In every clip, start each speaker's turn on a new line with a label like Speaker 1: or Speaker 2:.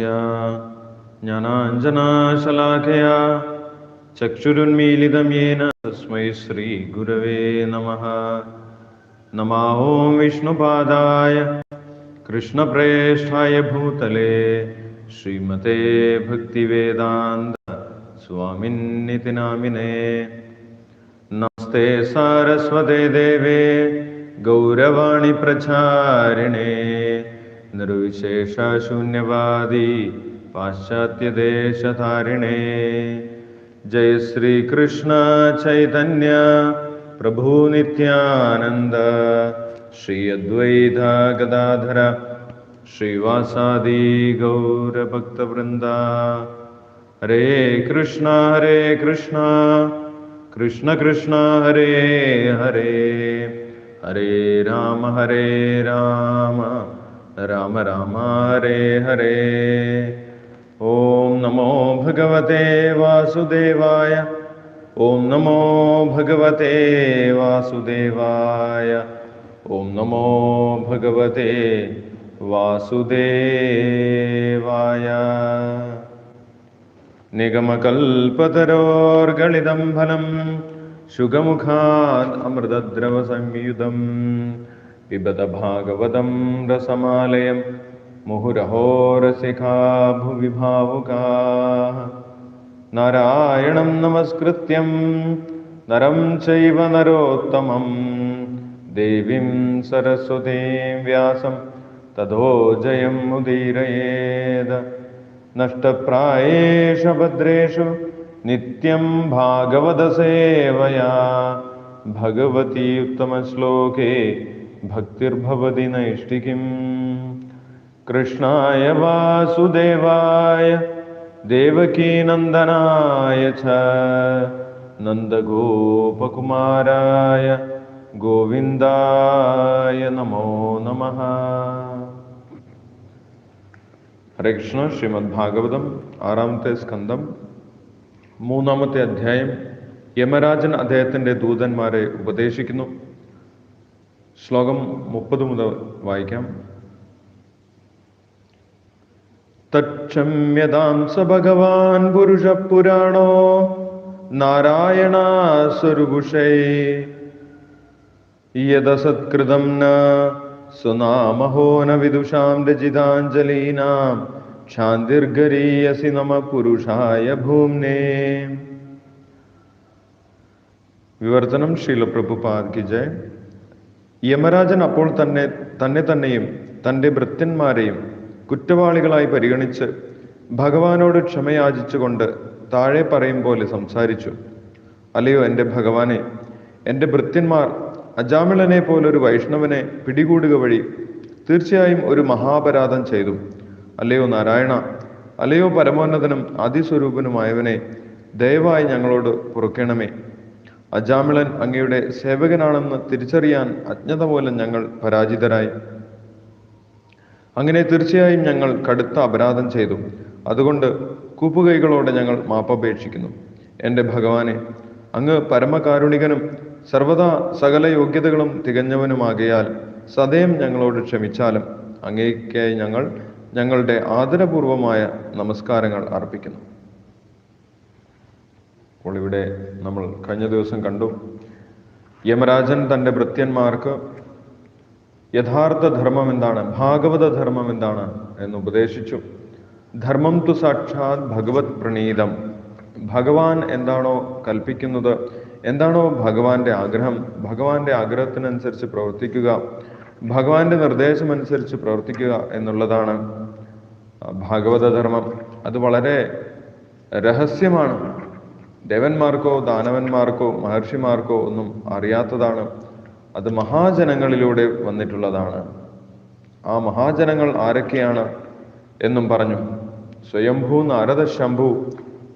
Speaker 1: तस्य ज्ञानाञ्जनाशलाकया चक्षुरुन्मीलितं येन तस्मै श्रीगुरवे नमः। नमा ॐ विष्णुपादाय कृष्णप्रेष्ठाय भूतले श्रीमते भक्तिवेदान्त स्वामिन्निति नामिने नमस्ते सारस्वते देवे गौरवाणि प्रचारिणे निर्विशेषशून्यवादी पाश्चात्यदेशधारिणे। जय श्रीकृष्ण चैतन्य प्रभु नित्यानन्द। श्री अद्वैत गदाधर श्रीवासादि गौरभक्तवृन्दा हरे कृष्ण हरे कृष्ण कृष्ण कृष्ण हरे हरे। हरे राम हरे राम राम राम हरे हरे। ॐ नमो भगवते वासुदेवाय। ॐ नमो भगवते वासुदेवाय। ॐ नमो भगवते वासुदेवाय। निगमकल्पतरोर्गलितं फलं शुगमुखात् अमृतद्रवसंयुतं पिबत भागवतं रसमालयं मुहुरहो रसिका भुवि भावुकाः नारायणं नमस्कृत्यं नरं चैव नरोत्तमं। देवीं सरस्वतीं व्यासं ततो जयम् उदीरयेद नष्टप्रायेषु भद्रेषु नित्यं भागवतसेवया। भगवती उत्तमश्लोके ഭക്തിർഭവതി നൈഷ്ഠിക്കും കൃഷ്ണായ വാസുദേവായ ദേവകീനന്ദനായ ച. നന്ദഗോപകുമാരായ ഗോവിന്ദായ നമോ നമ. ഹരേ കൃഷ്ണ ശ്രീമദ് ഭാഗവതം ആറാമത്തെ സ്കന്ധം മൂന്നാമത്തെ അധ്യായം യമരാജൻ അദ്ദേഹത്തിന്റെ ദൂതന്മാരെ ഉപദേശിക്കുന്നു. ശ്ലോകം മുപ്പത് മുതൽ വായിക്കാം. തക്ഷമ്യതാം സ ഭഗവാൻ പുരുഷ പുരാണോ നാരായണ സ്വരുഭുഷൈ യദസത്കൃതം ന സുനാമഹോ ന വിദുഷാം രചിതാഞ്ജലീനാം ക്ഷാന്തിർഗരീയസി നമ പുരുഷായ ഭൂമ്നേ. വിവർത്തനം ശീലപ്രഭുപാദ് കി ജയ്. യമരാജൻ അപ്പോൾ തന്നെ തന്നെ തന്നെയും തന്റെ ഭൃത്യന്മാരെയും കുറ്റവാളികളായി പരിഗണിച്ച് ഭഗവാനോട് ക്ഷമയാചിച്ചുകൊണ്ട് താഴെ പറയും പോലെ സംസാരിച്ചു. അല്ലയോ എന്റെ ഭഗവാനെ എന്റെ ഭൃത്യന്മാർ അജാമിളനെ പോലൊരു വൈഷ്ണവനെ പിടികൂടുക വഴി തീർച്ചയായും ഒരു മഹാപരാധം ചെയ്തു. അല്ലയോ നാരായണ അല്ലയോ പരമോന്നതനും അതിസ്വരൂപനുമായവനെ ദയവായി ഞങ്ങളോട് പൊറുക്കണമേ. അജാമിളൻ അങ്ങയുടെ സേവകനാണെന്ന് തിരിച്ചറിയാൻ അജ്ഞത പോലെ ഞങ്ങൾ പരാജിതരായി. അങ്ങനെ തീർച്ചയായും ഞങ്ങൾ കടുത്ത അപരാധം ചെയ്തു. അതുകൊണ്ട് കൂപ്പുകൈകളോടെ ഞങ്ങൾ മാപ്പപേക്ഷിക്കുന്നു. എന്റെ ഭഗവാനെ അങ്ങ് പരമകാരുണികനും സർവദാ സകല യോഗ്യതകളും തികഞ്ഞവനുമാകയാൽ സദയം ഞങ്ങളോട് ക്ഷമിച്ചാലും അങ്ങേക്കായി ഞങ്ങൾ ഞങ്ങളുടെ ആദരപൂർവമായ നമസ്കാരങ്ങൾ അർപ്പിക്കുന്നു. അപ്പോൾ ഇവിടെ നമ്മൾ കഴിഞ്ഞ ദിവസം കണ്ടു യമരാജൻ തന്റെ ഭൃത്യന്മാർക്ക് യഥാർത്ഥ ധർമ്മം എന്താണ് ഭാഗവത ധർമ്മം എന്താണ് എന്ന് ഉപദേശിച്ചു. ധർമ്മം തു സാക്ഷാത് ഭഗവത് പ്രണീതം. ഭഗവാൻ എന്താണോ കൽപ്പിക്കുന്നത് എന്താണോ ഭഗവാന്റെ ആഗ്രഹം ഭഗവാന്റെ ആഗ്രഹത്തിനനുസരിച്ച് പ്രവർത്തിക്കുക ഭഗവാന്റെ നിർദ്ദേശമനുസരിച്ച് പ്രവർത്തിക്കുക എന്നുള്ളതാണ് ഭാഗവത ധർമ്മം. അത് വളരെ രഹസ്യമാണ്. ദേവന്മാർക്കോ ദാനവന്മാർക്കോ മഹർഷിമാർക്കോ ഒന്നും അറിയാത്തതാണ്. അത് മഹാജനങ്ങളിലൂടെ വന്നിട്ടുള്ളതാണ്. ആ മഹാജനങ്ങൾ ആരൊക്കെയാണ് എന്നും പറഞ്ഞു. സ്വയംഭൂ നാരദ ശംഭു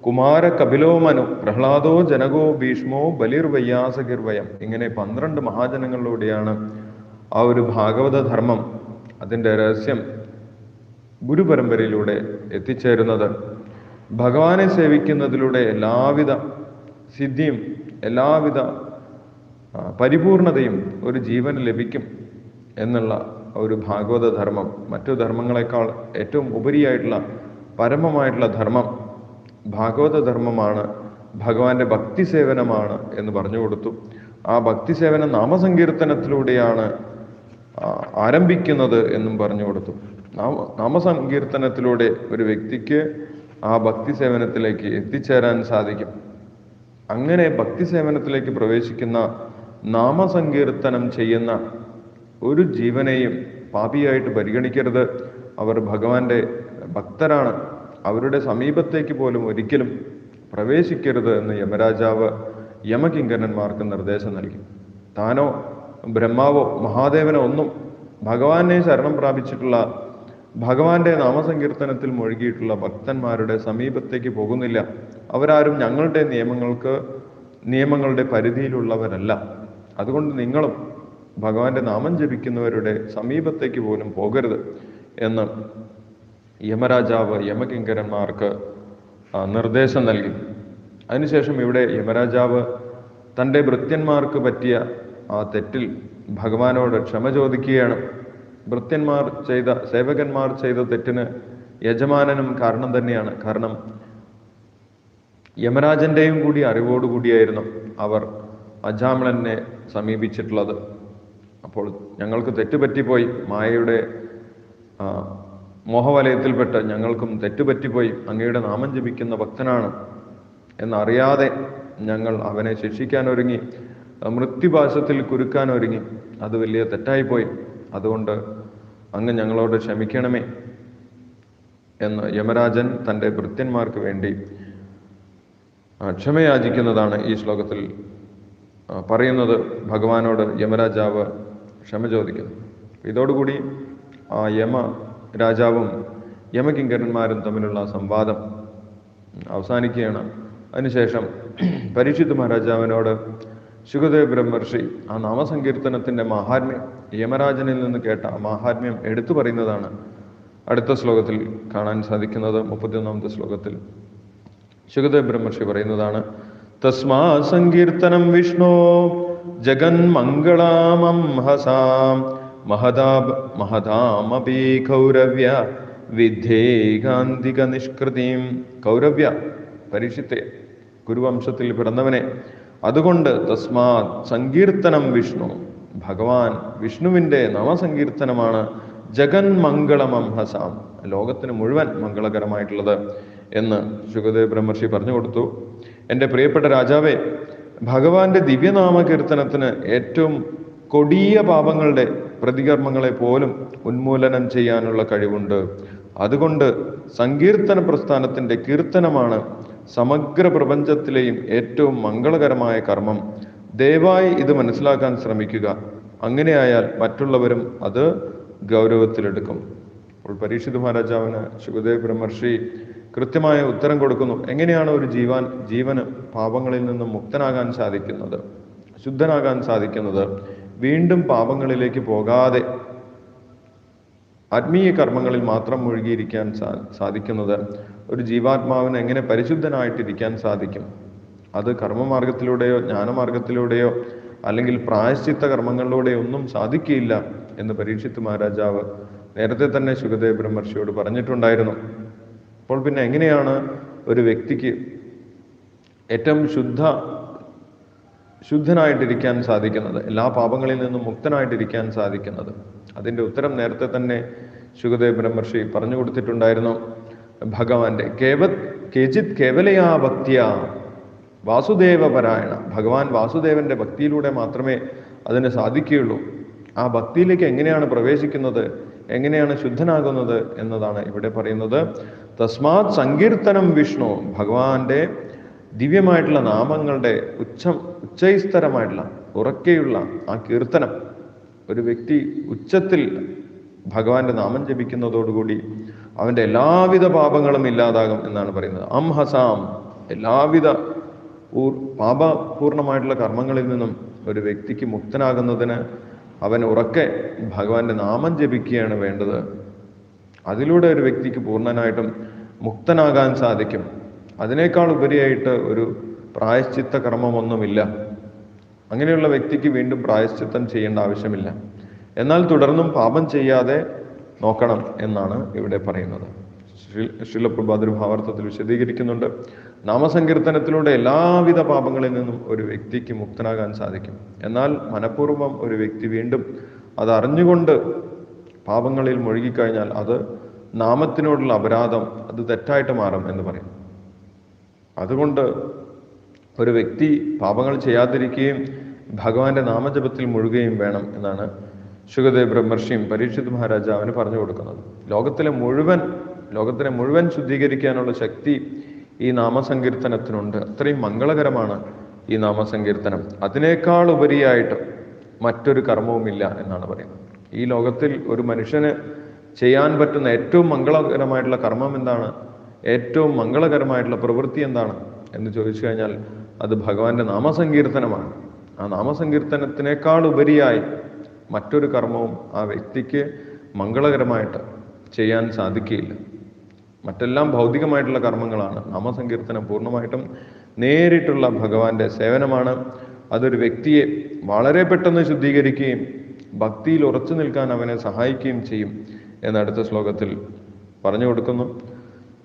Speaker 1: കുമാര കപിലോ മനു പ്രഹ്ലാദോ ജനകോ ഭീഷ്മോ ബലിർവയ്യാസകിർവയം ഇങ്ങനെ പന്ത്രണ്ട് മഹാജനങ്ങളിലൂടെയാണ് ആ ഒരു ഭാഗവത ധർമ്മം അതിന്റെ രഹസ്യം ഗുരുപരമ്പരയിലൂടെ എത്തിച്ചേരുന്നത്. ഭഗവാനെ സേവിക്കുന്നതിലൂടെ എല്ലാവിധ സിദ്ധിയും എല്ലാവിധ പരിപൂർണതയും ഒരു ജീവന് ലഭിക്കും എന്നുള്ള ഒരു ഭാഗവത ധർമ്മം. മറ്റു ധർമ്മങ്ങളെക്കാൾ ഏറ്റവും ഉപരിയായിട്ടുള്ള പരമമായിട്ടുള്ള ധർമ്മം ഭാഗവത ധർമ്മമാണ്. ഭഗവാന്റെ ഭക്തി സേവനമാണ് എന്ന് പറഞ്ഞു കൊടുത്തു. ആ ഭക്തി സേവന നാമസങ്കീർത്തനത്തിലൂടെയാണ് ആരംഭിക്കുന്നത് എന്നും പറഞ്ഞു കൊടുത്തു. നാമ നാമസങ്കീർത്തനത്തിലൂടെ ഒരു വ്യക്തിക്ക് ആ ഭക്തി സേവനത്തിലേക്ക് എത്തിച്ചേരാൻ സാധിക്കും. അങ്ങനെ ഭക്തി സേവനത്തിലേക്ക് പ്രവേശിക്കുന്ന നാമസങ്കീർത്തനം ചെയ്യുന്ന ഒരു ജീവനെയും പാപിയായിട്ട് പരിഗണിക്കരുത്. അവർ ഭഗവാന്റെ ഭക്തരാണ്. അവരുടെ സമീപത്തേക്ക് പോലും ഒരിക്കലും പ്രവേശിക്കരുത് എന്ന് യമരാജാവ് യമകിങ്കരന്മാർക്ക് നിർദ്ദേശം നൽകി. താനോ ബ്രഹ്മാവോ മഹാദേവനോ ഒന്നും ഭഗവാനെ ശരണം പ്രാപിച്ചിട്ടുള്ള ഭഗവാന്റെ നാമസങ്കീർത്തനത്തിൽ മുഴുകിയിട്ടുള്ള ഭക്തന്മാരുടെ സമീപത്തേക്ക് പോകുന്നില്ല. അവരാരും ഞങ്ങളുടെ നിയമങ്ങൾക്ക് നിയമങ്ങളുടെ പരിധിയിലുള്ളവരല്ല. അതുകൊണ്ട് നിങ്ങളും ഭഗവാന്റെ നാമം ജപിക്കുന്നവരുടെ സമീപത്തേക്ക് പോലും പോകരുത് എന്ന് യമരാജാവ് യമകിങ്കരന്മാർക്ക് നിർദ്ദേശം നൽകി. അതിനുശേഷം ഇവിടെ യമരാജാവ് തന്റെ ഭൃത്യന്മാർക്ക് പറ്റിയ ആ തെറ്റിൽ ഭഗവാനോട് ക്ഷമ ചോദിക്കുകയാണ്. ഭൃത്യന്മാർ ചെയ്ത സേവകന്മാർ ചെയ്ത തെറ്റിന് യജമാനനും കാരണം തന്നെയാണ്. കാരണം യമരാജന്റെയും കൂടി അറിവോടുകൂടിയായിരുന്നു അവർ അജാമിളനെ സമീപിച്ചിട്ടുള്ളത്. അപ്പോൾ ഞങ്ങൾക്ക് തെറ്റുപറ്റിപ്പോയി. മായയുടെ മോഹവലയത്തിൽപ്പെട്ട് ഞങ്ങൾക്കും തെറ്റുപറ്റിപ്പോയി. അങ്ങയുടെ നാമം ജപിക്കുന്ന ഭക്തനാണ് എന്നറിയാതെ ഞങ്ങൾ അവനെ ശിക്ഷിക്കാൻ ഒരുങ്ങി മൃത്യുപാശത്തിൽ കുരുക്കാൻ ഒരുങ്ങി. അത് വലിയ തെറ്റായിപ്പോയി. അതുകൊണ്ട് അങ്ങ് ഞങ്ങളോട് ക്ഷമിക്കണമേ എന്ന് യമരാജൻ തന്റെ ഭൃത്യന്മാർക്ക് വേണ്ടി ക്ഷമയാചിക്കുന്നതാണ് ഈ ശ്ലോകത്തിൽ പറയുന്നത് ഭഗവാനോട് യമരാജാവ് ക്ഷമ ചോദിക്കുന്നു. ഇതോടുകൂടി ആ യമ രാജാവും യമകിങ്കരന്മാരും തമ്മിലുള്ള സംവാദം അവസാനിക്കുകയാണ്. അതിനുശേഷം പരീക്ഷിത് മഹാരാജാവിനോട് ശുഗദേവ് ബ്രഹ്മർഷി ആ നാമസങ്കീർത്തനത്തിന്റെ മഹാത്മ്യം യമരാജനിൽ നിന്ന് കേട്ട ആ മഹാത്മ്യം എടുത്തു പറയുന്നതാണ് അടുത്ത ശ്ലോകത്തിൽ കാണാൻ സാധിക്കുന്നത് മുപ്പത്തിയൊന്നാമത്തെ ശ്ലോകത്തിൽ. ശുഗദേവ് ബ്രഹ്മർഷി പറയുന്നതാണ് തസ്മാ സങ്കീർത്തനം വിഷ്ണു ജഗന്മംഗളാമം ഹസാം മഹതാബ് മഹതാമപി കൗരവ്യ വിദ്ധേകാന്തിക നിഷ്കൃതിയും കൗരവ്യ പരീക്ഷിത്തെ ഗുരുവംശത്തിൽ പിറന്നവനെ അതുകൊണ്ട് തസ്മാ സങ്കീർത്തനം വിഷ്ണു. ഭഗവാൻ വിഷ്ണുവിന്റെ നാമസങ്കീർത്തനമാണ് ജഗന്മംഗളമം ഹസാം ലോകത്തിന് മുഴുവൻ മംഗളകരമായിട്ടുള്ളത് എന്ന് ശുഗദേവ് ബ്രഹ്മർഷി പറഞ്ഞു കൊടുത്തു. എന്റെ പ്രിയപ്പെട്ട രാജാവേ ഭഗവാന്റെ ദിവ്യനാമ കീർത്തനത്തിന് ഏറ്റവും കൊടിയ പാപങ്ങളുടെ പ്രതികർമ്മങ്ങളെ പോലും ഉന്മൂലനം ചെയ്യാനുള്ള കഴിവുണ്ട്. അതുകൊണ്ട് സങ്കീർത്തന പ്രസ്ഥാനത്തിന്റെ കീർത്തനമാണ് സമഗ്ര പ്രപഞ്ചത്തിലെയും ഏറ്റവും മംഗളകരമായ കർമ്മം. ദയവായി ഇത് മനസ്സിലാക്കാൻ ശ്രമിക്കുക. അങ്ങനെയായാൽ മറ്റുള്ളവരും അത് ഗൗരവത്തിലെടുക്കും. അപ്പോൾ പരീക്ഷിത് മഹാരാജാവിന് ശുഖദേവ് ബ്രഹ്മർഷി കൃത്യമായ ഉത്തരം കൊടുക്കുന്നു. എങ്ങനെയാണ് ഒരു ജീവാൻ ജീവന് പാപങ്ങളിൽ നിന്നും മുക്തനാകാൻ സാധിക്കുന്നത്? ശുദ്ധനാകാൻ സാധിക്കുന്നത്? വീണ്ടും പാപങ്ങളിലേക്ക് പോകാതെ ആത്മീയ കർമ്മങ്ങളിൽ മാത്രം മുഴുകിയിരിക്കാൻ സാധിക്കുന്നത് ഒരു ജീവാത്മാവിന് എങ്ങനെ പരിശുദ്ധനായിട്ടിരിക്കാൻ സാധിക്കും? അത് കർമ്മമാർഗത്തിലൂടെയോ ജ്ഞാനമാർഗത്തിലൂടെയോ അല്ലെങ്കിൽ പ്രായശ്ചിത്ത കർമ്മങ്ങളിലൂടെയോ ഒന്നും സാധിക്കില്ല എന്ന് പരീക്ഷിത്ത് മഹാരാജാവ് നേരത്തെ തന്നെ ശുഗദേവ് ബ്രഹ്മർഷിയോട് പറഞ്ഞിട്ടുണ്ടായിരുന്നു. അപ്പോൾ പിന്നെ എങ്ങനെയാണ് ഒരു വ്യക്തിക്ക് ഏറ്റവും ശുദ്ധ ശുദ്ധനായിട്ടിരിക്കാൻ സാധിക്കുന്നത് എല്ലാ പാപങ്ങളിൽ നിന്നും മുക്തനായിട്ടിരിക്കാൻ സാധിക്കുന്നത്. അതിന്റെ ഉത്തരം നേരത്തെ തന്നെ ശുഗദേവ് ബ്രഹ്മർഷി പറഞ്ഞു കൊടുത്തിട്ടുണ്ടായിരുന്നു. ഭഗവാന്റെ കേവ കേജിത് കേവലയാ ഭക്തിയ വാസുദേവ പരായണ ഭഗവാൻ വാസുദേവന്റെ ഭക്തിയിലൂടെ മാത്രമേ അതിന് സാധിക്കുകയുള്ളൂ. ആ ഭക്തിയിലേക്ക് എങ്ങനെയാണ് പ്രവേശിക്കുന്നത് എങ്ങനെയാണ് ശുദ്ധനാകുന്നത് എന്നതാണ് ഇവിടെ പറയുന്നത്. തസ്മാത് സങ്കീർത്തനം വിഷ്ണു. ഭഗവാന്റെ ദിവ്യമായിട്ടുള്ള നാമങ്ങളുടെ ഉച്ച ഉച്ചൈസ്തരമായിട്ടുള്ള ഉറക്കെയുള്ള ആ കീർത്തനം. ഒരു വ്യക്തി ഉച്ചത്തിൽ ഭഗവാന്റെ നാമം ജപിക്കുന്നതോടുകൂടി അവന്റെ എല്ലാവിധ പാപങ്ങളും ഇല്ലാതാകും എന്നാണ് പറയുന്നത്. അം ഹസാം എല്ലാവിധ പാപപൂർണമായിട്ടുള്ള കർമ്മങ്ങളിൽ നിന്നും ഒരു വ്യക്തിക്ക് മുക്തനാകുന്നതിന് അവൻ ഉറക്കെ ഭഗവാന്റെ നാമം ജപിക്കുകയാണ് വേണ്ടത്. അതിലൂടെ ഒരു വ്യക്തിക്ക് പൂർണനായിട്ടും മുക്തനാകാൻ സാധിക്കും. അതിനേക്കാൾ ഉപരിയായിട്ട് ഒരു പ്രായശ്ചിത്ത കർമ്മമൊന്നുമില്ല. അങ്ങനെയുള്ള വ്യക്തിക്ക് വീണ്ടും പ്രായശ്ചിത്തം ചെയ്യേണ്ട ആവശ്യമില്ല. എന്നാൽ തുടർന്നും പാപം ചെയ്യാതെ നോക്കണം എന്നാണ് ഇവിടെ പറയുന്നത്. ശിലപ്രഭ ഭാവർത്ഥത്തിൽ ഭാവാർത്ഥത്തിൽ വിശദീകരിക്കുന്നുണ്ട്. നാമസങ്കീർത്തനത്തിലൂടെ എല്ലാവിധ പാപങ്ങളിൽ നിന്നും ഒരു വ്യക്തിക്ക് മുക്തനാകാൻ സാധിക്കും. എന്നാൽ മനഃപൂർവം ഒരു വ്യക്തി വീണ്ടും അത് അറിഞ്ഞുകൊണ്ട് പാപങ്ങളിൽ മുഴുകിക്കഴിഞ്ഞാൽ അത് നാമത്തിനോടുള്ള അപരാധം അത് തെറ്റായിട്ട് മാറും എന്ന് പറയും. അതുകൊണ്ട് ഒരു വ്യക്തി പാപങ്ങൾ ചെയ്യാതിരിക്കുകയും ഭഗവാന്റെ നാമജപത്തിൽ മുഴുകുകയും വേണം എന്നാണ് ശുഗദേവ് ബ്രഹ്മർഷിയും പരീക്ഷിത് മഹാരാജാവിന് പറഞ്ഞു കൊടുക്കുന്നത്. ലോകത്തിലെ മുഴുവൻ ലോകത്തിനെ മുഴുവൻ ശുദ്ധീകരിക്കാനുള്ള ശക്തി ഈ നാമസങ്കീർത്തനത്തിനുണ്ട്. അത്രയും മംഗളകരമാണ് ഈ നാമസങ്കീർത്തനം. അതിനേക്കാൾ ഉപരിയായിട്ട് മറ്റൊരു കർമ്മവുമില്ല എന്നാണ് പറയുന്നത്. ഈ ലോകത്തിൽ ഒരു മനുഷ്യന് ചെയ്യാൻ പറ്റുന്ന ഏറ്റവും മംഗളകരമായിട്ടുള്ള കർമ്മം എന്താണ്? ഏറ്റവും മംഗളകരമായിട്ടുള്ള പ്രവൃത്തി എന്താണ് എന്ന് ചോദിച്ചു കഴിഞ്ഞാൽ അത് ഭഗവാന്റെ നാമസങ്കീർത്തനമാണ്. ആ നാമസങ്കീർത്തനത്തിനേക്കാൾ ഉപരിയായി മറ്റൊരു കർമ്മവും ആ വ്യക്തിക്ക് മംഗളകരമായിട്ട് ചെയ്യാൻ സാധിക്കുകയില്ല. മറ്റെല്ലാം ഭൗതികമായിട്ടുള്ള കർമ്മങ്ങളാണ്. നാമസങ്കീർത്തനം പൂർണമായിട്ടും നേരിട്ടുള്ള ഭഗവാന്റെ സേവനമാണ്. അതൊരു വ്യക്തിയെ വളരെ പെട്ടെന്ന് ശുദ്ധീകരിക്കുകയും ഭക്തിയിൽ ഉറച്ചു നിൽക്കാൻ അവനെ സഹായിക്കുകയും ചെയ്യും എന്നടുത്ത ശ്ലോകത്തിൽ പറഞ്ഞു കൊടുക്കുന്നു.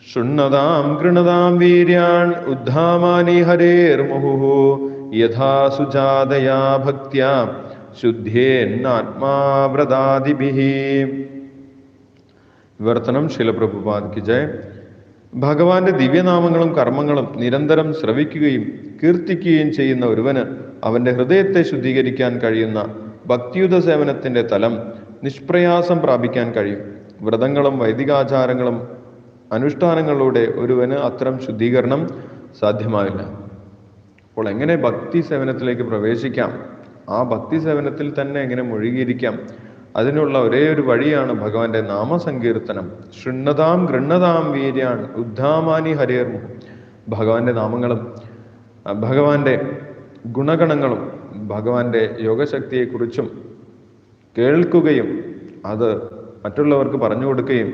Speaker 1: ശൃണ്ണതാം കൃണതാം വീര്യാൻ ഉദ്ധാമാനി ഹരേർമുഹു യഥാ സുജാതയാ ഭക്തിയ ശുദ്ധേന്നാത്മാവ്രതാദിഭി വിവർത്തനം ശിലപ്രഭുപാദിക്ക് ജയ. ഭഗവാന്റെ ദിവ്യനാമങ്ങളും കർമ്മങ്ങളും നിരന്തരം ശ്രവിക്കുകയും കീർത്തിക്കുകയും ചെയ്യുന്ന ഒരുവന് അവന്റെ ഹൃദയത്തെ ശുദ്ധീകരിക്കാൻ കഴിയുന്ന ഭക്തിയുത സേവനത്തിന്റെ തലം നിഷ്പ്രയാസം പ്രാപിക്കാൻ കഴിയും. വ്രതങ്ങളും വൈദികാചാരങ്ങളും അനുഷ്ഠാനങ്ങളിലൂടെ ഒരുവന് അത്തരം ശുദ്ധീകരണം സാധ്യമാവില്ല. അപ്പോൾ എങ്ങനെ ഭക്തി സേവനത്തിലേക്ക് പ്രവേശിക്കാം? ആ ഭക്തി സേവനത്തിൽ തന്നെ എങ്ങനെ മുഴുകിയിരിക്കാം? അതിനുള്ള ഒരേ ഒരു വഴിയാണ് ഭഗവാന്റെ നാമസങ്കീർത്തനം. ശൃണ്ണതാം ഗൃണ്ണതാം വീര്യാൻ ഉദ്ധാമാനി ഹരിയർമു ഭഗവാന്റെ നാമങ്ങളും ഭഗവാന്റെ ഗുണഗണങ്ങളും ഭഗവാന്റെ യോഗശക്തിയെക്കുറിച്ചും കേൾക്കുകയും അത് മറ്റുള്ളവർക്ക് പറഞ്ഞു കൊടുക്കുകയും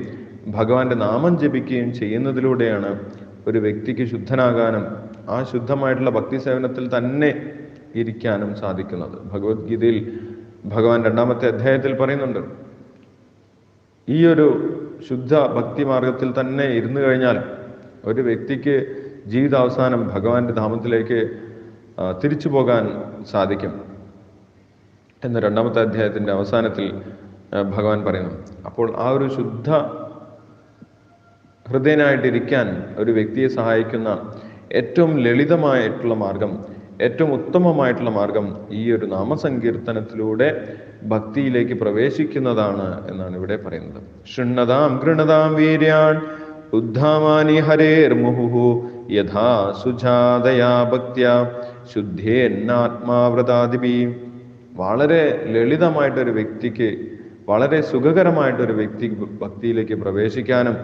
Speaker 1: ഭഗവാന്റെ നാമം ജപിക്കുകയും ചെയ്യുന്നതിലൂടെയാണ് ഒരു വ്യക്തിക്ക് ശുദ്ധനാകാനും ആ ശുദ്ധമായിട്ടുള്ള ഭക്തി സേവനത്തിൽ തന്നെ ഇരിക്കാനും സാധിക്കുന്നത്. ഭഗവത്ഗീതയിൽ ഭഗവാൻ രണ്ടാമത്തെ അധ്യായത്തിൽ പറയുന്നുണ്ട് ഈ ഒരു ശുദ്ധ ഭക്തി മാർഗത്തിൽ തന്നെ ഇരുന്നു കഴിഞ്ഞാൽ ഒരു വ്യക്തിക്ക് ജീവിതാവസാനം ഭഗവാന്റെ ധാമത്തിലേക്ക് തിരിച്ചു പോകാൻ സാധിക്കും. എന്ന് രണ്ടാമത്തെ അധ്യായത്തിന്റെ അവസാനത്തിൽ ഭഗവാൻ പറയുന്നു അപ്പോൾ ആ ഒരു ശുദ്ധ ഹൃദയനായിട്ടിരിക്കാൻ ഒരു വ്യക്തിയെ സഹായിക്കുന്ന ഏറ്റവും ലളിതമായിട്ടുള്ള മാർഗം ഏറ്റവും ഉത്തമമായിട്ടുള്ള മാർഗം ഈ ഒരു നാമസങ്കീർത്തനത്തിലൂടെ ഭക്തിയിലേക്ക് പ്രവേശിക്കുന്നതാണ് എന്നാണ് ഇവിടെ പറയുന്നത്. ശൃണ്ണതാം ഗൃണതാം വീര്യാൻ ഉദ്ധാമാനി ഹരേർ മുഹുഹു യഥാ സുജാതയാ ഭക്ത്യ ശുദ്ധേന്നാത്മാവ്രതാദിപി. വളരെ ലളിതമായിട്ടൊരു വ്യക്തിക്ക് വളരെ സുഖകരമായിട്ടൊരു വ്യക്തി ഭക്തിയിലേക്ക് പ്രവേശിക്കാനും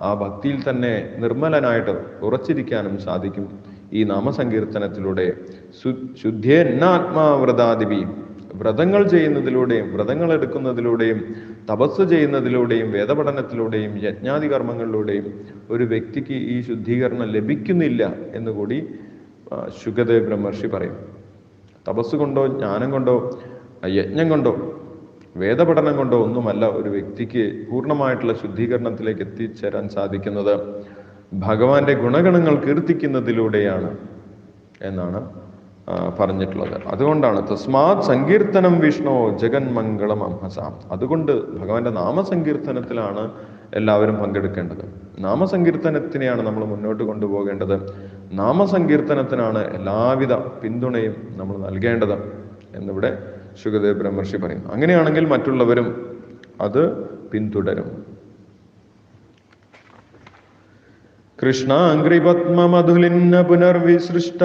Speaker 1: ആ ഭക്തിയിൽ തന്നെ നിർമ്മലനായിട്ട് ഉറച്ചിരിക്കാനും സാധിക്കും. ഈ നാമസങ്കീർത്തനത്തിലൂടെ ശുദ്ധേന്നാത്മാവ്രതാദിപി വ്രതങ്ങൾ ചെയ്യുന്നതിലൂടെയും വ്രതങ്ങൾ എടുക്കുന്നതിലൂടെയും തപസ് ചെയ്യുന്നതിലൂടെയും വേദപഠനത്തിലൂടെയും യജ്ഞാതി കർമ്മങ്ങളിലൂടെയും ഒരു വ്യക്തിക്ക് ഈ ശുദ്ധീകരണം ലഭിക്കുന്നില്ല എന്നുകൂടി കൂടി ശുഗദേവ് ബ്രഹ്മർഷി പറയും. തപസ് കൊണ്ടോ ജ്ഞാനം കൊണ്ടോ യജ്ഞം കൊണ്ടോ വേദപഠനം കൊണ്ടോ ഒന്നുമല്ല ഒരു വ്യക്തിക്ക് പൂർണമായിട്ടുള്ള ശുദ്ധീകരണത്തിലേക്ക് എത്തിച്ചേരാൻ സാധിക്കുന്നത് ഭഗവാന്റെ ഗുണഗണങ്ങൾ കീർത്തിക്കുന്നതിലൂടെയാണ് എന്നാണ് പറഞ്ഞിട്ടുള്ളത്. അതുകൊണ്ടാണ് തസ്മാത് സങ്കീർത്തനം വിഷ്ണു ജഗന്മംഗളം അംഹസാം. അതുകൊണ്ട് ഭഗവാന്റെ നാമസങ്കീർത്തനത്തിലാണ് എല്ലാവരും പങ്കെടുക്കേണ്ടത്. നാമസങ്കീർത്തനത്തിനെയാണ് നമ്മൾ മുന്നോട്ട് കൊണ്ടുപോകേണ്ടത്. നാമസങ്കീർത്തനത്തിനാണ് എല്ലാവിധ പിന്തുണയും നമ്മൾ നൽകേണ്ടത്. എന്നിവിടെ ശുഗദേവ് ബ്രഹ്മർഷി പറയുന്നു അങ്ങനെയാണെങ്കിൽ മറ്റുള്ളവരും അത് പിന്തുടരും. കൃഷ്ണാംഗ്രിപത്മമധുലിന്ന പുനർവിസൃഷ്ട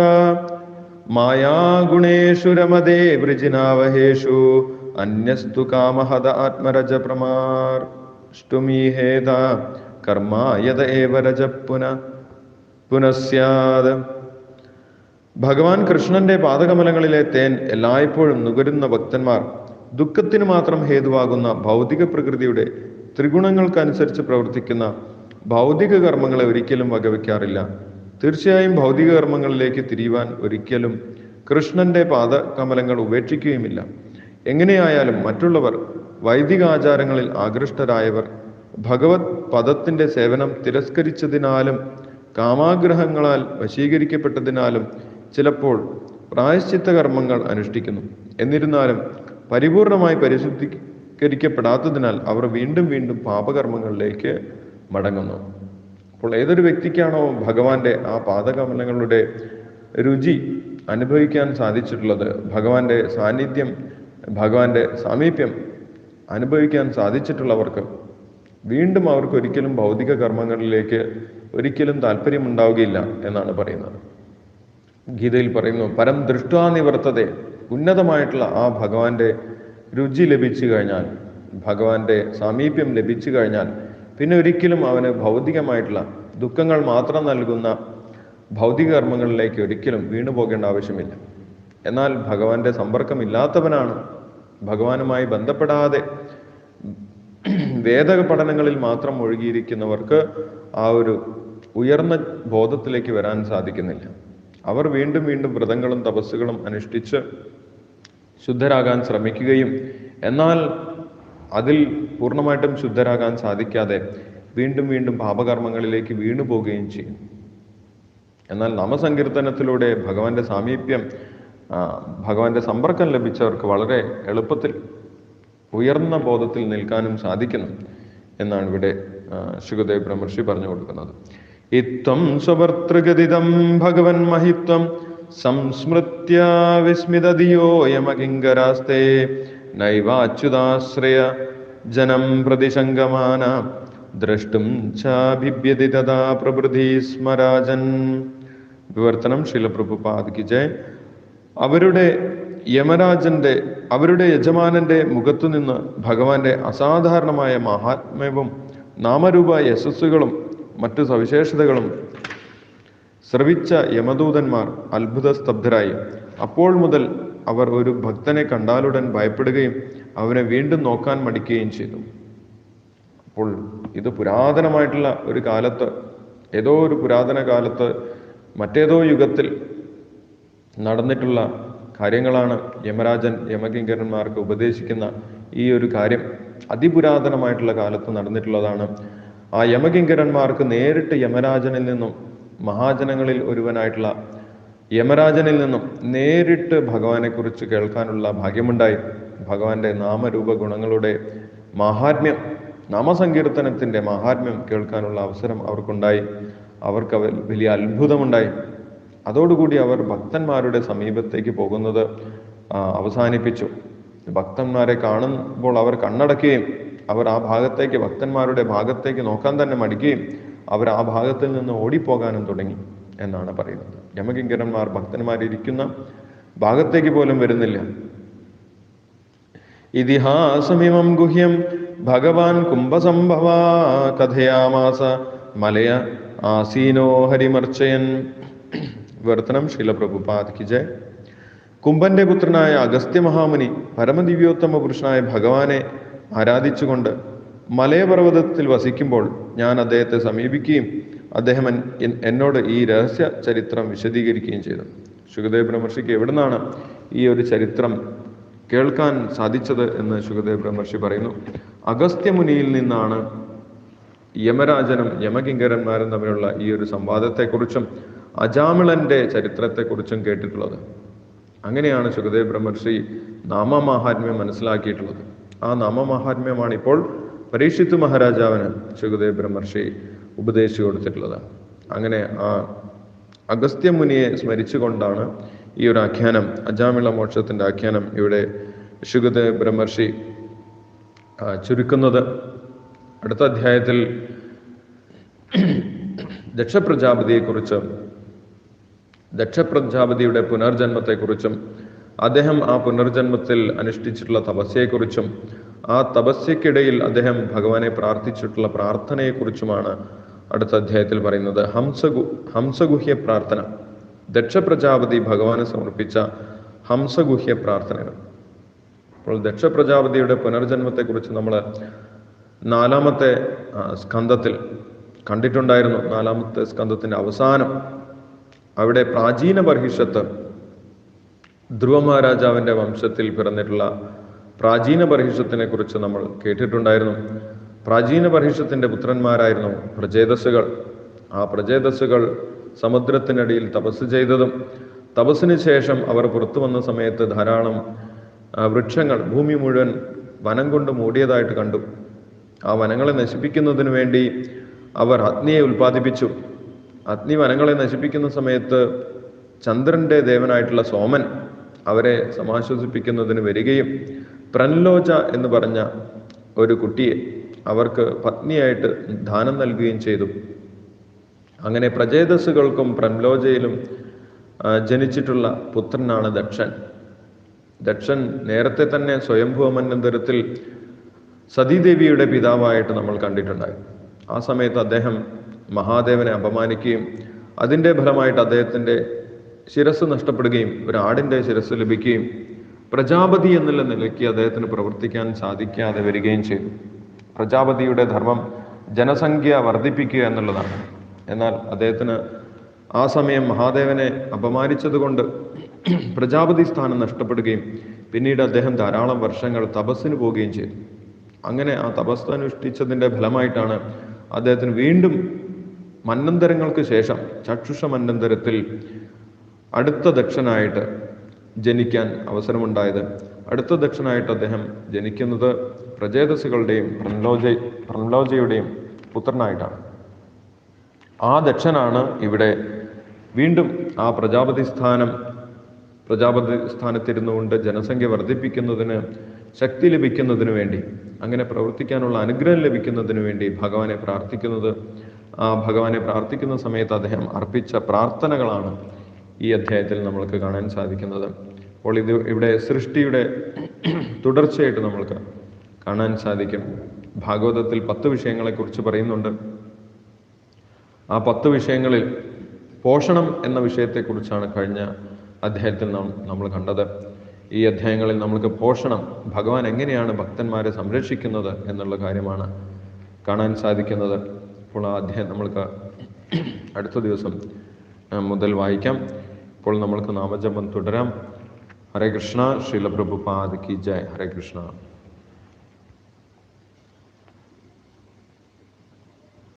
Speaker 1: മായാഗുണേഷു രമതേ വൃജിനാവഹേഷു അന്യസ്തു കാമഹത ആത്മരജ പ്രമാർഷ്ടുമീഹേത കർമായത ഏവ രജ പുന പുനസ്യാത്. ഭഗവാൻ കൃഷ്ണന്റെ പാദകമലങ്ങളിലെ തേൻ എല്ലായ്പ്പോഴും നുകരുന്ന ഭക്തന്മാർ ദുഃഖത്തിന് മാത്രം ഹേതുവാകുന്ന ഭൗതിക പ്രകൃതിയുടെ ത്രിഗുണങ്ങൾക്കനുസരിച്ച് പ്രവർത്തിക്കുന്ന ഭൗതിക കർമ്മങ്ങളെ ഒരിക്കലും വകവയ്ക്കാറില്ല തീർച്ചയായും ഭൗതിക കർമ്മങ്ങളിലേക്ക് തിരിയുവാൻ ഒരിക്കലും കൃഷ്ണന്റെ പാദകമലങ്ങൾ ഉപേക്ഷിക്കുകയുമില്ല. എങ്ങനെയായാലും മറ്റുള്ളവർ വൈദിക ആചാരങ്ങളിൽ ആകൃഷ്ടരായവർ ഭഗവത് പദത്തിന്റെ സേവനം തിരസ്കരിച്ചതിനാലും കാമാഗ്രഹങ്ങളാൽ വശീകരിക്കപ്പെട്ടതിനാലും ചിലപ്പോൾ പ്രായശ്ചിത്ത കർമ്മങ്ങൾ അനുഷ്ഠിക്കുന്നു. എന്നിരുന്നാലും പരിപൂർണമായി പരിശുദ്ധീകരിക്കപ്പെടാത്തതിനാൽ അവർ വീണ്ടും വീണ്ടും പാപകർമ്മങ്ങളിലേക്ക് മടങ്ങുന്നു. അപ്പോൾ ഏതൊരു വ്യക്തിക്കാണോ ഭഗവാന്റെ ആ പാദകമലങ്ങളുടെ രുചി അനുഭവിക്കാൻ സാധിച്ചിട്ടുള്ളത് ഭഗവാന്റെ സാന്നിധ്യം ഭഗവാന്റെ സാമീപ്യം അനുഭവിക്കാൻ സാധിച്ചിട്ടുള്ളവർക്ക് വീണ്ടും അവർക്ക് ഒരിക്കലും ഭൗതിക കർമ്മങ്ങളിലേക്ക് ഒരിക്കലും താല്പര്യമുണ്ടാവുകയില്ല എന്നാണ് പറയുന്നത്. ഗീതയിൽ പറയുന്നു പരം ദൃഷ്ടാനിവർത്തത ഉന്നതമായിട്ടുള്ള ആ ഭഗവാന്റെ രുചി ലഭിച്ചു കഴിഞ്ഞാൽ ഭഗവാന്റെ സാമീപ്യം ലഭിച്ചു കഴിഞ്ഞാൽ പിന്നെ ഒരിക്കലും അവന് ഭൗതികമായിട്ടുള്ള ദുഃഖങ്ങൾ മാത്രം നൽകുന്ന ഭൗതിക കർമ്മങ്ങളിലേക്ക് ഒരിക്കലും വീണു പോകേണ്ട ആവശ്യമില്ല. എന്നാൽ ഭഗവാന്റെ സമ്പർക്കമില്ലാത്തവനാണ് ഭഗവാനുമായി ബന്ധപ്പെടാതെ വേദ പഠനങ്ങളിൽ മാത്രം ഒഴുകിയിരിക്കുന്നവർക്ക് ആ ഒരു ഉയർന്ന ബോധത്തിലേക്ക് വരാൻ സാധിക്കുന്നില്ല. അവർ വീണ്ടും വീണ്ടും വ്രതങ്ങളും തപസ്സുകളും അനുഷ്ഠിച്ച് ശുദ്ധരാകാൻ ശ്രമിക്കുകയും എന്നാൽ അതിൽ പൂർണമായിട്ടും ശുദ്ധരാകാൻ സാധിക്കാതെ വീണ്ടും വീണ്ടും പാപകർമ്മങ്ങളിലേക്ക് വീണു പോവുകയും ചെയ്യും. എന്നാൽ നാമസങ്കീർത്തനത്തിലൂടെ ഭഗവാന്റെ സാമീപ്യം ഭഗവാന്റെ സമ്പർക്കം ലഭിച്ചവർക്ക് വളരെ എളുപ്പത്തിൽ ഉയർന്ന ബോധത്തിൽ നിൽക്കാനും സാധിക്കുന്നു എന്നാണ് ഇവിടെ ശുഖദേവ് ബ്രഹ്മർഷി പറഞ്ഞു കൊടുക്കുന്നത്. ഇത്വം സ്വഭർത്തൃഗതിതം ഭഗവൻ മഹിത്വം സംസ്മൃത്യ വിസ്മിതധിയോയമകിങ്കരാസ്തേ നൈവാച്യുതാശ്രയ ജനം പ്രതിശങ്കമാന ദ്രഷ്ടും ചാഭിഭ്യതി തഥാ പ്രഭൃതി സ്മരാജൻ. വിവർത്തനം ശിലപ്രഭുപാദിക്ക് ജയ്. അവരുടെ യമരാജന്റെ അവരുടെ യജമാനന്റെ മുഖത്തു നിന്ന് ഭഗവാന്റെ അസാധാരണമായ മഹാത്മ്യവും നാമരൂപ യശസ്സുകളും മറ്റു സവിശേഷതകളും ശ്രവിച്ച യമദൂതന്മാർ അത്ഭുത സ്തബ്ധരായി അപ്പോൾ മുതൽ അവർ ഒരു ഭക്തനെ കണ്ടാലുടൻ ഭയപ്പെടുകയും അവനെ വീണ്ടും നോക്കാൻ മടിക്കുകയും ചെയ്തു. അപ്പോൾ ഇത് പുരാതനമായിട്ടുള്ള ഒരു കാലത്ത് ഏതോ ഒരു പുരാതന കാലത്ത് മറ്റേതോ യുഗത്തിൽ നടന്നിട്ടുള്ള കാര്യങ്ങളാണ് യമരാജൻ യമകിങ്കരന്മാർക്ക് ഉപദേശിക്കുന്ന ഈ ഒരു കാര്യം അതിപുരാതനമായിട്ടുള്ള കാലത്ത് നടന്നിട്ടുള്ളതാണ്. ആ യമകിങ്കരന്മാർക്ക് നേരിട്ട് യമരാജനിൽ നിന്നും മഹാജനങ്ങളിൽ ഒരുവനായിട്ടുള്ള യമരാജനിൽ നിന്നും നേരിട്ട് ഭഗവാനെക്കുറിച്ച് കേൾക്കാനുള്ള ഭാഗ്യമുണ്ടായി. ഭഗവാന്റെ നാമരൂപ ഗുണങ്ങളുടെ മഹാത്മ്യം നാമസങ്കീർത്തനത്തിന്റെ മഹാത്മ്യം കേൾക്കാനുള്ള അവസരം അവർക്കുണ്ടായി. അവർക്ക് അവ- വലിയ അത്ഭുതമുണ്ടായി. അതോടുകൂടി അവർ ഭക്തന്മാരുടെ സമീപത്തേക്ക് പോകുന്നത് അവസാനിപ്പിച്ചു. ഭക്തന്മാരെ കാണുമ്പോൾ അവർ കണ്ണടക്കുകയും അവർ ആ ഭാഗത്തേക്ക് ഭക്തന്മാരുടെ ഭാഗത്തേക്ക് നോക്കാൻ തന്നെ മടിക്കുകയും അവർ ആ ഭാഗത്തിൽ നിന്ന് ഓടിപ്പോകാനും തുടങ്ങി എന്നാണ് പറയുന്നത്. യമകിങ്കരന്മാർ ഭക്തന്മാരിരിക്കുന്ന ഭാഗത്തേക്ക് പോലും വരുന്നില്ല. ഇതിഹാസമിമം ഗുഹ്യം ഭഗവാൻ കുംഭസംഭവ കഥയാമാസ മലയ ആസീനോ ഹരിമർച്ചയൻ. വർത്തനം ശീലപ്രഭുപാദ് ജയ്. കുംഭന്റെ പുത്രനായ അഗസ്ത്യ മഹാമുനി പരമദിവ്യോത്തമ പുരുഷനായ ഭഗവാനെ ആരാധിച്ചുകൊണ്ട് മലയപർവതത്തിൽ വസിക്കുമ്പോൾ ഞാൻ അദ്ദേഹത്തെ സമീപിക്കുകയും അദ്ദേഹം എന്നോട് ഈ രഹസ്യ ചരിത്രം വിശദീകരിക്കുകയും ചെയ്തു. സുഖദേവ് ബ്രഹ്മർഷിക്ക് എവിടുന്നാണ് ഈ ഒരു ചരിത്രം കേൾക്കാൻ സാധിച്ചത് എന്ന് സുഖദേവ് ബ്രഹ്മർഷി പറയുന്നു. അഗസ്ത്യമുനിയിൽ നിന്നാണ് യമരാജനും യമകിങ്കരന്മാരും തമ്മിലുള്ള ഈ ഒരു സംവാദത്തെക്കുറിച്ചും അജാമിളന്റെ ചരിത്രത്തെക്കുറിച്ചും കേട്ടിട്ടുള്ളത്. അങ്ങനെയാണ് സുഖദേവ് ബ്രഹ്മർഷി നാമമാഹാത്മ്യം മനസ്സിലാക്കിയിട്ടുള്ളത്. ആ നാമമാഹാത്മ്യമാണ് ഇപ്പോൾ പരീക്ഷിത്ത് മഹാരാജാവിന് സുഖദേവ് ബ്രഹ്മർഷി ഉപദേശിച്ചു കൊടുത്തിട്ടുള്ളത്. അങ്ങനെ ആ അഗസ്ത്യമുനിയെ സ്മരിച്ചുകൊണ്ടാണ് ഈ ഒരു ആഖ്യാനം അജാമിള മോക്ഷത്തിന്റെ ആഖ്യാനം ഇവിടെ സുഖദേവ് ബ്രഹ്മർഷി ചുരുക്കുന്നത്. അടുത്ത അധ്യായത്തിൽ ദക്ഷപ്രജാപതിയെക്കുറിച്ച് ദക്ഷപ്രജാപതിയുടെ പുനർജന്മത്തെക്കുറിച്ചും അദ്ദേഹം ആ പുനർജന്മത്തിൽ അനുഷ്ഠിച്ചിട്ടുള്ള തപസ്യയെക്കുറിച്ചും ആ തപസ്യക്കിടയിൽ അദ്ദേഹം ഭഗവാനെ പ്രാർത്ഥിച്ചിട്ടുള്ള പ്രാർത്ഥനയെക്കുറിച്ചുമാണ് അടുത്ത അധ്യായത്തിൽ പറയുന്നത്. ഹംസഗു ഹംസഗുഹ്യ പ്രാർത്ഥന. ദക്ഷപ്രജാപതി ഭഗവാന് സമർപ്പിച്ച ഹംസഗുഹ്യ പ്രാർത്ഥനകൾ. അപ്പോൾ ദക്ഷപ്രജാപതിയുടെ പുനർജന്മത്തെക്കുറിച്ച് നമ്മൾ നാലാമത്തെ സ്കന്ധത്തിൽ കണ്ടിട്ടുണ്ടായിരുന്നു. നാലാമത്തെ സ്കന്ധത്തിന്റെ അവസാനം. അവിടെ പ്രാചീന ബർഹിഷത്ത് ധ്രുവ മഹാരാജാവിന്റെ വംശത്തിൽ പിറന്നിട്ടുള്ള പ്രാചീന പരിഹിഷത്തിനെ കുറിച്ച് നമ്മൾ കേട്ടിട്ടുണ്ടായിരുന്നു. പ്രാചീന പരിഹിഷത്തിന്റെ പുത്രന്മാരായിരുന്നു പ്രചേതസ്സുകൾ. ആ പ്രചേതസ്സുകൾ സമുദ്രത്തിനടിയിൽ തപസ് ചെയ്തതും തപസ്സിന് ശേഷം അവർ പുറത്തു വന്ന സമയത്ത് ധാരാളം വൃക്ഷങ്ങൾ ഭൂമി മുഴുവൻ വനം കൊണ്ട് മൂടിയതായിട്ട് കണ്ടു. ആ വനങ്ങളെ നശിപ്പിക്കുന്നതിന് വേണ്ടി അവർ അഗ്നിയെ ഉൽപ്പാദിപ്പിച്ചു. അഗ്നി വനങ്ങളെ നശിപ്പിക്കുന്ന സമയത്ത് ചന്ദ്രന്റെ ദേവനായിട്ടുള്ള സോമൻ അവരെ സമാശ്വസിപ്പിക്കുന്നതിന് വരികയും പ്രൻലോച എന്ന് പറഞ്ഞ ഒരു കുട്ടിയെ അവർക്ക് പത്നിയായിട്ട് ദാനം നൽകുകയും ചെയ്തു. അങ്ങനെ പ്രചേതസ്സുകൾക്കും പ്രംലോജയിലും ജനിച്ചിട്ടുള്ള പുത്രനാണ് ദക്ഷൻ. ദക്ഷൻ നേരത്തെ തന്നെ സ്വയംഭൂ മന്വന്തരത്തിൽ സതീദേവിയുടെ പിതാവായിട്ട് നമ്മൾ കണ്ടിട്ടുണ്ടായി. ആ സമയത്ത് അദ്ദേഹം മഹാദേവനെ അപമാനിക്കുകയും അതിന്റെ ഫലമായിട്ട് അദ്ദേഹത്തിന്റെ ശിരസ് നഷ്ടപ്പെടുകയും ഒരു ആടിന്റെ ശിരസ് ലഭിക്കുകയും പ്രജാപതി എന്നുള്ള നിലയ്ക്ക് അദ്ദേഹത്തിന് പ്രവർത്തിക്കാൻ സാധിക്കാതെ വരികയും ചെയ്തു. പ്രജാപതിയുടെ ധർമ്മം ജനസംഖ്യ വർദ്ധിപ്പിക്കുക എന്നുള്ളതാണ്. എന്നാൽ അദ്ദേഹത്തിന് ആ സമയം മഹാദേവനെ അപമാനിച്ചതുകൊണ്ട് പ്രജാപതി സ്ഥാനം നഷ്ടപ്പെടുകയും പിന്നീട് അദ്ദേഹം ധാരാളം വർഷങ്ങൾ തപസ്സിന് പോവുകയും ചെയ്തു. അങ്ങനെ ആ തപസ് അനുഷ്ഠിച്ചതിന്റെ ഫലമായിട്ടാണ് അദ്ദേഹത്തിന് വീണ്ടും മന്നന്തരങ്ങൾക്ക് ശേഷം ചക്ഷുഷ മന്നന്തരത്തിൽ അടുത്ത ദക്ഷനായിട്ട് ജനിക്കാൻ അവസരമുണ്ടായത്. അടുത്ത ദക്ഷനായിട്ട് അദ്ദേഹം ജനിക്കുന്നത് പ്രചേതസുകളുടെയും പ്രംലോജ പ്രംലോജയുടെയും പുത്രനായിട്ടാണ്. ആ ദക്ഷനാണ് ഇവിടെ വീണ്ടും ആ പ്രജാപതി സ്ഥാനം പ്രജാപതി സ്ഥാനത്തിരുന്നുകൊണ്ട് ജനസംഖ്യ വർദ്ധിപ്പിക്കുന്നതിന് ശക്തി ലഭിക്കുന്നതിന് വേണ്ടി അങ്ങനെ പ്രവർത്തിക്കാനുള്ള അനുഗ്രഹം ലഭിക്കുന്നതിന് വേണ്ടി ഭഗവാനെ പ്രാർത്ഥിക്കുന്നത് ആ ഭഗവാനെ പ്രാർത്ഥിക്കുന്ന സമയത്ത് അദ്ദേഹം അർപ്പിച്ച പ്രാർത്ഥനകളാണ് ഈ അധ്യായത്തിൽ നമ്മൾക്ക് കാണാൻ സാധിക്കുന്നത്. അപ്പോൾ ഇത് ഇവിടെ സൃഷ്ടിയുടെ തുടർച്ചയായിട്ട് നമ്മൾക്ക് കാണാൻ സാധിക്കും. ഭാഗവതത്തിൽ പത്ത് വിഷയങ്ങളെക്കുറിച്ച് പറയുന്നുണ്ട്. ആ പത്ത് വിഷയങ്ങളിൽ പോഷണം എന്ന വിഷയത്തെക്കുറിച്ചാണ് കഴിഞ്ഞ അധ്യായത്തിൽ നാം നമ്മൾ കണ്ടത്. ഈ അധ്യായങ്ങളിൽ നമ്മൾക്ക് പോഷണം ഭഗവാൻ എങ്ങനെയാണ് ഭക്തന്മാരെ സംരക്ഷിക്കുന്നത് എന്നുള്ള കാര്യമാണ് കാണാൻ സാധിക്കുന്നത്. അപ്പോൾ ആ അധ്യായം നമ്മൾക്ക് അടുത്ത ദിവസം മുതൽ വായിക്കാം. ഇപ്പോൾ നമ്മൾക്ക് നാമജപം തുടരാം. ഹരേ കൃഷ്ണ ശ്രീല പ്രഭുപാദ് കി ജയ്. ഹരേ കൃഷ്ണ.